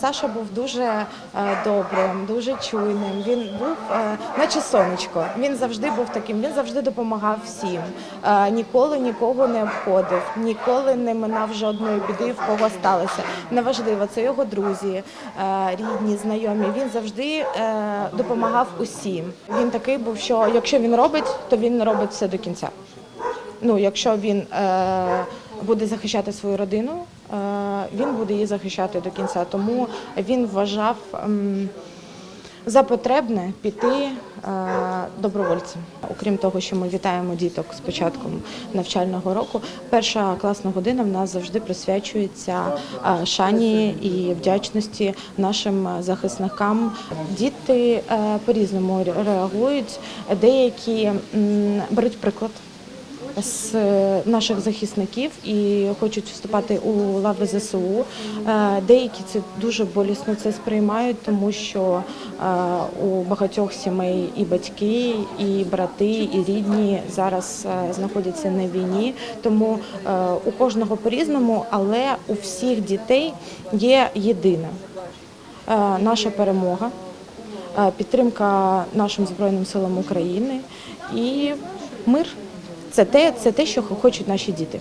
Саша був дуже е, добрим, дуже чуйним. Він був е, наче сонечко. Він завжди був таким. Він завжди допомагав всім. Е, Ніколи нікого не обходив, ніколи не минав жодної біди, в кого сталося. Неважливо, це його друзі, рідні, знайомі. Він завжди допомагав усім. Він такий був, що якщо він робить, то він робить все до кінця. Ну, якщо він буде захищати свою родину, він буде її захищати до кінця. Тому він вважав ем, за потребне піти е, добровольцем. Окрім того, що ми вітаємо діток з початком навчального року, перша класна година в нас завжди присвячується е, шані і вдячності нашим захисникам. Діти е, по-різному реагують. Деякі беруть приклад з е, наших захисників і хочуть вступати у лави ЗСУ. Е, Деякі це дуже болісно це сприймають, тому що е, у багатьох сімей і батьки, і брати, і рідні зараз знаходяться на війні. Тому у кожного по-різному, але у всіх дітей є єдине е, наша перемога, підтримка нашим Збройним силам України і мир. Це те, це те, що хочуть наші діти.